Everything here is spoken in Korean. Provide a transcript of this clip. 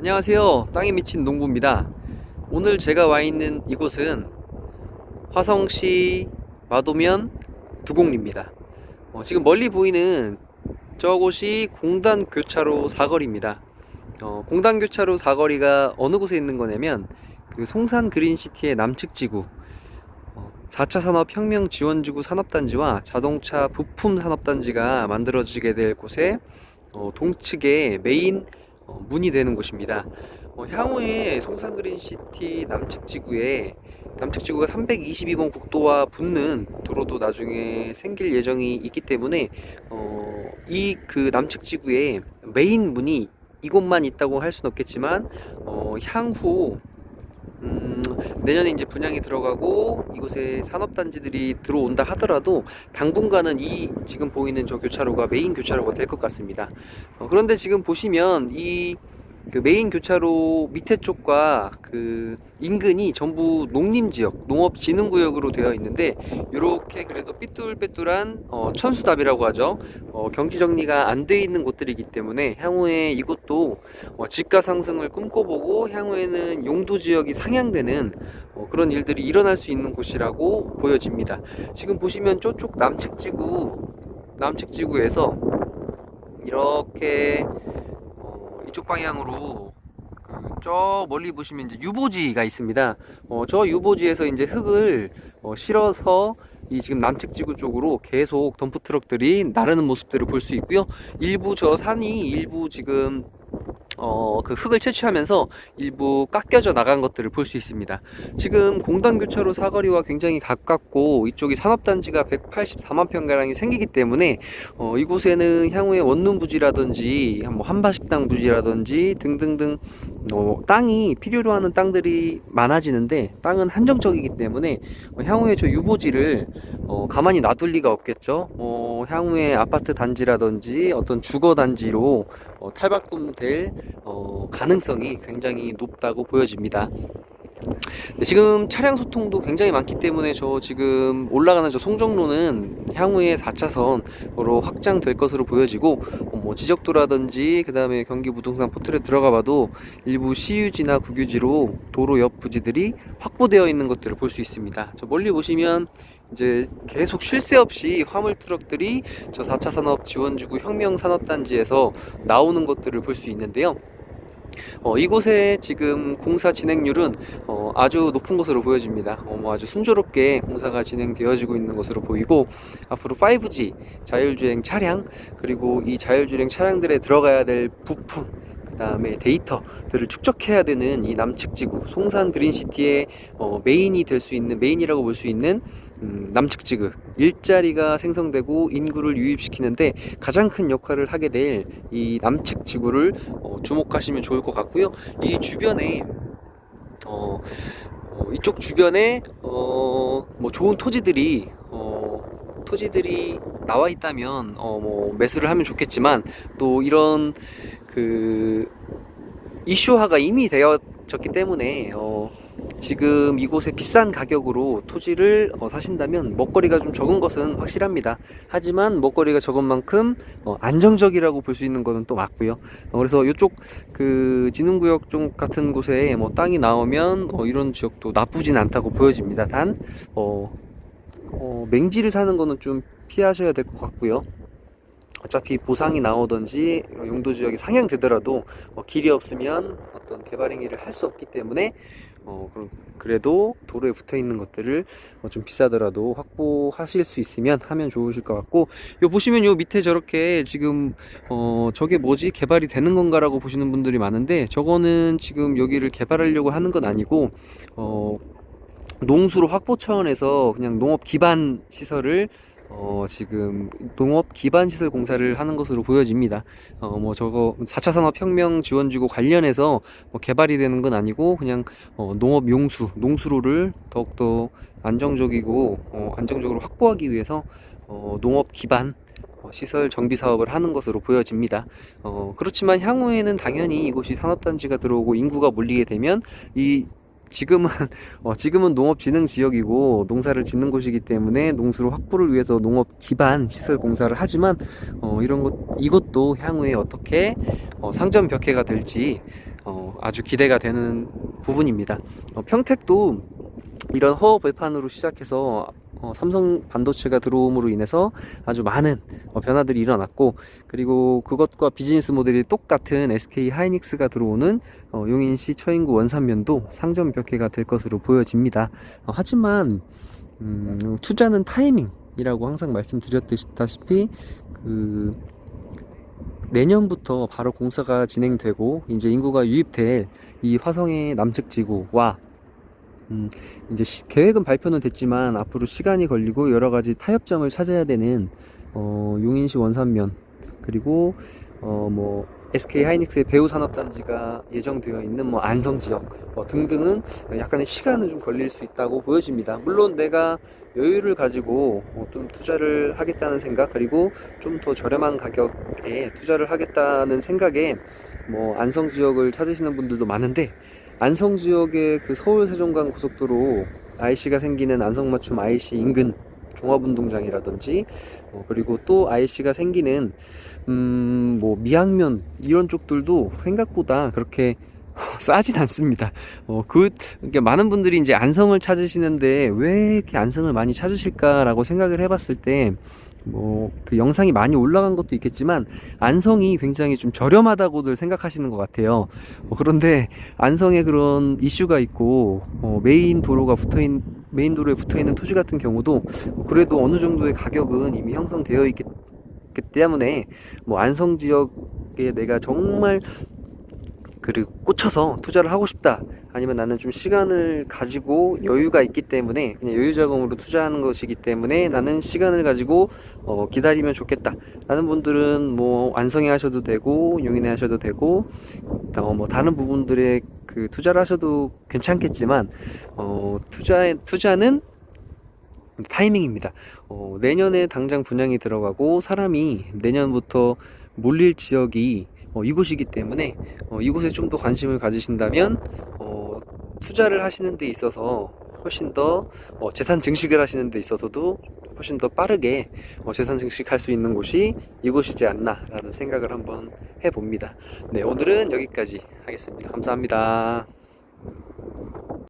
안녕하세요. 땅에 미친 농부입니다. 오늘 제가 와 있는 이곳은 화성시 마도면 두곡리입니다. 어, 지금 멀리 보이는 저곳이 공단 교차로 사거리입니다. 어, 공단 교차로 사거리가 어느 곳에 있는 거냐면 그 송산 그린시티의 남측 지구 어, 4차 산업혁명 지원지구 산업단지와 자동차 부품 산업단지가 만들어지게 될 곳에 어, 동측에 메인 어, 문이 되는 곳입니다. 어, 향후에 송산그린시티 남측 지구에 남측 지구가 322번 국도와 붙는 도로도 나중에 생길 예정이 있기 때문에 어, 이 그 남측 지구에 메인 문이 이곳만 있다고 할 수는 없겠지만 어, 향후 음, 내년에 이제 분양이 들어가고 이곳에 산업단지들이 들어온다 하더라도 당분간은 이 지금 보이는 저 교차로가 메인 교차로가 될 것 같습니다. 어, 그런데 지금 보시면 이 그 메인 교차로 밑에 쪽과 그 인근이 전부 농림 지역, 농업 진흥 구역으로 되어 있는데 이렇게 그래도 삐뚤빼뚤한 어, 천수답이라고 하죠. 어, 경지 정리가 안 돼 있는 곳들이기 때문에 향후에 이곳도 어, 집가 상승을 꿈꿔보고 향후에는 용도 지역이 상향되는 어, 그런 일들이 일어날 수 있는 곳이라고 보여집니다. 지금 보시면 저쪽 남측 지구, 남측 지구에서 이렇게 어, 이쪽 방향으로 그저 멀리 보시면 이제 유보지가 있습니다. 어, 저 유보지에서 이제 흙을 어, 실어서 이 지금 남측 지구 쪽으로 계속 덤프 트럭들이 나르는 모습들을 볼 수 있고요. 일부 저 산이 일부 지금 어, 그 흙을 채취하면서 일부 깎여져 나간 것들을 볼 수 있습니다. 지금 공단교차로 사거리와 굉장히 가깝고 이쪽이 산업단지가 184만 평가량이 생기기 때문에 어, 이곳에는 향후에 원룸 부지라든지 뭐 한바식당 부지라든지 등등등 어, 땅이 필요로 하는 땅들이 많아지는데 땅은 한정적이기 때문에 어, 향후에 저 유보지를 어, 가만히 놔둘 리가 없겠죠. 어, 향후에 아파트 단지라든지 어떤 주거 단지로 어, 탈바꿈될 어, 가능성이 굉장히 높다고 보여집니다. 네, 지금 차량 소통도 굉장히 많기 때문에 저 지금 올라가는 저 송정로는 향후에 4차선으로 확장될 것으로 보여지고 어, 뭐 지적도라든지 그 다음에 경기 부동산 포털에 들어가 봐도 일부 시유지나 국유지로 도로 옆 부지들이 확보되어 있는 것들을 볼 수 있습니다. 저 멀리 보시면 이제 계속 쉴 새 없이 화물 트럭들이 저 4차 산업 지원지구 혁명 산업단지에서 나오는 것들을 볼 수 있는데요. 어, 이곳에 지금 공사 진행률은 어, 아주 높은 것으로 보여집니다. 어, 뭐 아주 순조롭게 공사가 진행되어지고 있는 것으로 보이고 앞으로 5G 자율주행 차량 그리고 이 자율주행 차량들에 들어가야 될 부품 그 다음에 데이터들을 축적해야 되는 이 남측 지구 송산 그린시티의 어, 메인이 될 수 있는 메인이라고 볼 수 있는 음, 남측 지구 일자리가 생성되고 인구를 유입시키는데 가장 큰 역할을 하게 될 이 남측 지구를 어, 주목하시면 좋을 것 같고요. 이 주변에 어, 어, 이쪽 주변에 어, 뭐 좋은 토지들이 어, 토지들이 나와 있다면 어, 뭐 매수를 하면 좋겠지만 또 이런 그 이슈화가 이미 되어졌기 때문에 어, 지금 이곳에 비싼 가격으로 토지를 어, 사신다면 먹거리가 좀 적은 것은 확실합니다. 하지만 먹거리가 적은 만큼 어, 안정적이라고 볼 수 있는 것은 또 맞고요. 어, 그래서 이쪽 그 진흥구역 쪽 같은 곳에 뭐 땅이 나오면 어, 이런 지역도 나쁘진 않다고 보여집니다. 단 어, 어, 맹지를 사는 거는 좀 피하셔야 될 것 같고요. 어차피 보상이 나오든지 어, 용도 지역이 상향되더라도 어, 길이 없으면 어떤 개발 행위를 할 수 없기 때문에 어, 그럼 그래도 도로에 붙어 있는 것들을 어, 좀 비싸더라도 확보하실 수 있으면 하면 좋으실 것 같고 요 보시면 요 밑에 저렇게 지금 어 저게 뭐지? 개발이 되는 건가라고 보시는 분들이 많은데 저거는 지금 여기를 개발하려고 하는 건 아니고 어 농수로 확보 차원에서 그냥 농업 기반 시설을 어, 지금 농업 기반 시설 공사를 하는 것으로 보여집니다. 어, 뭐 저거 4차 산업혁명 지원지구 관련해서 뭐 개발이 되는 건 아니고 그냥 어, 농업 용수, 농수로를 더욱더 안정적이고 어, 안정적으로 확보하기 위해서 어, 농업 기반 어, 시설 정비 사업을 하는 것으로 보여집니다. 어, 그렇지만 향후에는 당연히 이곳이 산업단지가 들어오고 인구가 몰리게 되면 이 지금은 어, 지금은 농업진흥 지역이고 농사를 짓는 곳이기 때문에 농수로 확보를 위해서 농업 기반 시설 공사를 하지만 어, 이런 것 이것도 향후에 어떻게 어, 상점 벽해가 될지 어, 아주 기대가 되는 부분입니다. 어, 평택도 이런 허 배판으로 시작해서 어, 삼성 반도체가 들어옴으로 인해서 아주 많은 어, 변화들이 일어났고 그리고 그것과 비즈니스 모델이 똑같은 SK 하이닉스가 들어오는 어, 용인시 처인구 원산면도 상점 벽해가 될 것으로 보여집니다. 어, 하지만 음, 투자는 타이밍이라고 항상 말씀드렸다시피 그 내년부터 바로 공사가 진행되고 이제 인구가 유입될 이 화성의 남측 지구와 음, 이제 시- 계획은 발표는 됐지만 앞으로 시간이 걸리고 여러 가지 타협점을 찾아야 되는 어, 용인시 원산면 그리고 어, 뭐 SK 하이닉스의 배우 산업 단지가 예정되어 있는 뭐 안성 지역 어, 등등은 약간의 시간은 좀 걸릴 수 있다고 보여집니다. 물론 내가 여유를 가지고 어, 좀 투자를 하겠다는 생각 그리고 좀 더 저렴한 가격에 투자를 하겠다는 생각에 뭐 안성 지역을 찾으시는 분들도 많은데 안성 지역의 그 서울 세종간 고속도로 IC가 생기는 안성 맞춤 IC 인근 종합운동장이라든지 어, 그리고 또 IC가 생기는 음, 뭐 미양면 이런 쪽들도 생각보다 그렇게 싸진 않습니다. 어, 그, 그러니까 많은 분들이 이제 안성을 찾으시는데 왜 이렇게 안성을 많이 찾으실까라고 생각을 해봤을 때, 뭐, 그 영상이 많이 올라간 것도 있겠지만, 안성이 굉장히 좀 저렴하다고들 생각하시는 것 같아요. 어, 그런데 안성에 그런 이슈가 있고, 어, 메인 도로가 붙어 있는, 메인 도로에 붙어 있는 토지 같은 경우도 어, 그래도 어느 정도의 가격은 이미 형성되어 있기 그 때문에 뭐 안성 지역에 내가 정말 그 꽂혀서 투자를 하고 싶다 아니면 나는 좀 시간을 가지고 여유가 있기 때문에 그냥 여유 자금으로 투자하는 것이기 때문에 나는 시간을 가지고 어, 기다리면 좋겠다 라는 분들은 뭐 안성에 하셔도 되고 용인에 하셔도 되고 어, 뭐 다른 부분들에 그 투자를 하셔도 괜찮겠지만 어, 투자 투자는 타이밍입니다. 어, 내년에 당장 분양이 들어가고 사람이 내년부터 몰릴 지역이 어, 이곳이기 때문에 어, 이곳에 좀 더 관심을 가지신다면 어, 투자를 하시는 데 있어서 훨씬 더 어, 재산 증식을 하시는 데 있어서도 훨씬 더 빠르게 어, 재산 증식할 수 있는 곳이 이곳이지 않나라는 생각을 한번 해봅니다. 네, 오늘은 여기까지 하겠습니다. 감사합니다.